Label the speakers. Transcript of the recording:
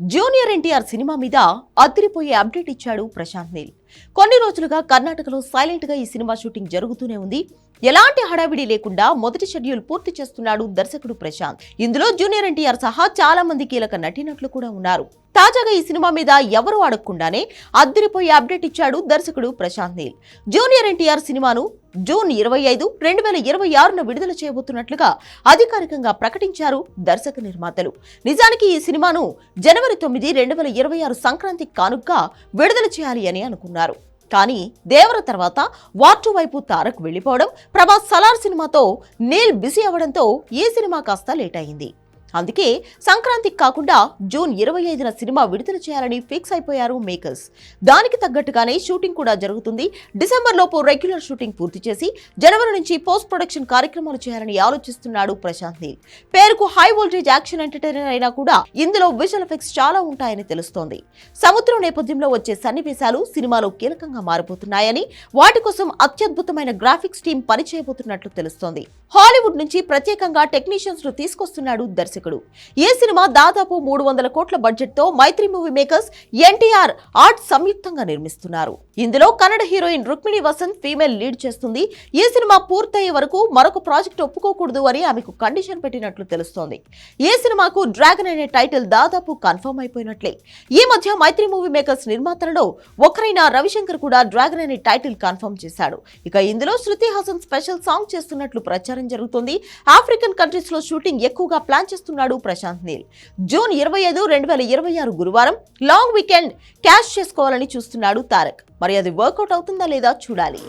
Speaker 1: Junior NTR cinema మీద అదిరిపోయే update ఇచ్చాడు ప్రశాంత్ నీల్. కొన్ని రోజులుగా కర్ణాటకలో సైలెంట్గా ఈ సినిమా షూటింగ్ జరుగుతూనే ఉంది. ఎలాంటి హడావిడి లేకుండా మొదటి షెడ్యూల్ పూర్తి చేస్తున్నాడు దర్శకుడు ప్రశాంత్. ఇందులో జూనియర్ ఎన్టీఆర్ సహా చాలా మంది కీలక నటినట్లు కూడా ఉన్నారు. తాజాగా ఈ సినిమా మీద ఎవరు అడగకుండానే అద్దరిపోయి అప్డేట్ ఇచ్చాడు దర్శకుడు ప్రశాంత్ నీల్. జూనియర్ ఎన్టీఆర్ సినిమాను జూన్ ఇరవై ఐదు రెండు వేల ఇరవై ఆరున విడుదల చేయబోతున్నట్లుగా అధికారికంగా ప్రకటించారు దర్శక నిర్మాతలు. నిజానికి ఈ సినిమాను జనవరి తొమ్మిది రెండు వేల ఇరవై ఆరు సంక్రాంతి కానుగ్గా విడుదల చేయాలి అని అనుకున్నారు. కానీ దేవర తర్వాత వార్టు వైపు తారక్ వెళ్ళిపోవడం ప్రభాస్ సలార్ సినిమాతో నీల్ బిజీ అవ్వడంతో ఈ సినిమా కాస్త లేట్ అయింది. అందుకే సంక్రాంతికి కాకుండా జూన్ ఇరవై ఐదున సినిమా విడుదల చేయాలని ఫిక్స్ అయిపోయారు మేకర్స్. దానికి తగ్గట్టుగానే షూటింగ్ కూడా జరుగుతుంది. డిసెంబర్ లోపు రెగ్యులర్ షూటింగ్ పూర్తి చేసి జనవరి నుంచి పోస్ట్ ప్రొడక్షన్ కార్యక్రమాలు చేయాలని ఆలోచిస్తున్నాడు ప్రశాంత్ నీల్. పేరుకు హై వోల్టేజ్ యాక్షన్ ఎంటర్టైనర్ అయినా కూడా ఇందులో విజువల్ ఎఫెక్ట్స్ చాలా ఉంటాయని తెలుస్తోంది. సముద్రం నేపథ్యంలో వచ్చే సన్నివేశాలు సినిమాలో కీలకంగా మారిపోతున్నాయని వాటి కోసం అత్యద్భుతమైన గ్రాఫిక్స్ టీం పనిచేయబోతున్నట్లు తెలుస్తోంది. హాలీవుడ్ నుంచి ప్రత్యేకంగా టెక్నీషియన్స్ను తీసుకొస్తున్నాడు దర్శకుడు. ఈ సినిమా దాదాపు మూడు వందల కోట్ల బడ్జెట్తో Mythri movie makers NTR art సంయుక్తంగా నిర్మిస్తున్నారు. ఇందులో Kannada heroine Rukmini Vasanth female lead చేస్తుంది. ఈ సినిమా పూర్తయ్యే వరకు మరొక ప్రాజెక్ట్ ఒప్పుకోకూడదు అని ఆమెకు కండిషన్ పెట్టినట్లు తెలుస్తోంది. ఈ సినిమాకు డ్రాగన్ అనే టైటిల్ దాదాపు కన్ఫర్మ్ అయిపోయినట్లే. ఈ మధ్య మైత్రి మూవీ మేకర్స్ నిర్మాతలలో ఒకరైన రవిశంకర్ కూడా డ్రాగన్ అనే టైటిల్ కన్ఫర్మ్ చేశాడు. ఇక ఇందులో శృతి హాసన్ స్పెషల్ సాంగ్ చేస్తున్నట్లు ప్రచారం జరుగుతుంది. ఆఫ్రికన్ కంట్రీస్లో షూటింగ్ ఎక్కువగా ప్లాన్ చేస్తున్నాడు ప్రశాంత్ నీల్. జూన్ ఇరవై ఐదు రెండు వేల ఇరవై ఆరు గురువారం లాంగ్ వీకెండ్ క్యాష్ చేసుకోవాలని చూస్తున్నాడు తారక్. మరి అది వర్కౌట్ అవుతుందా లేదా చూడాలి.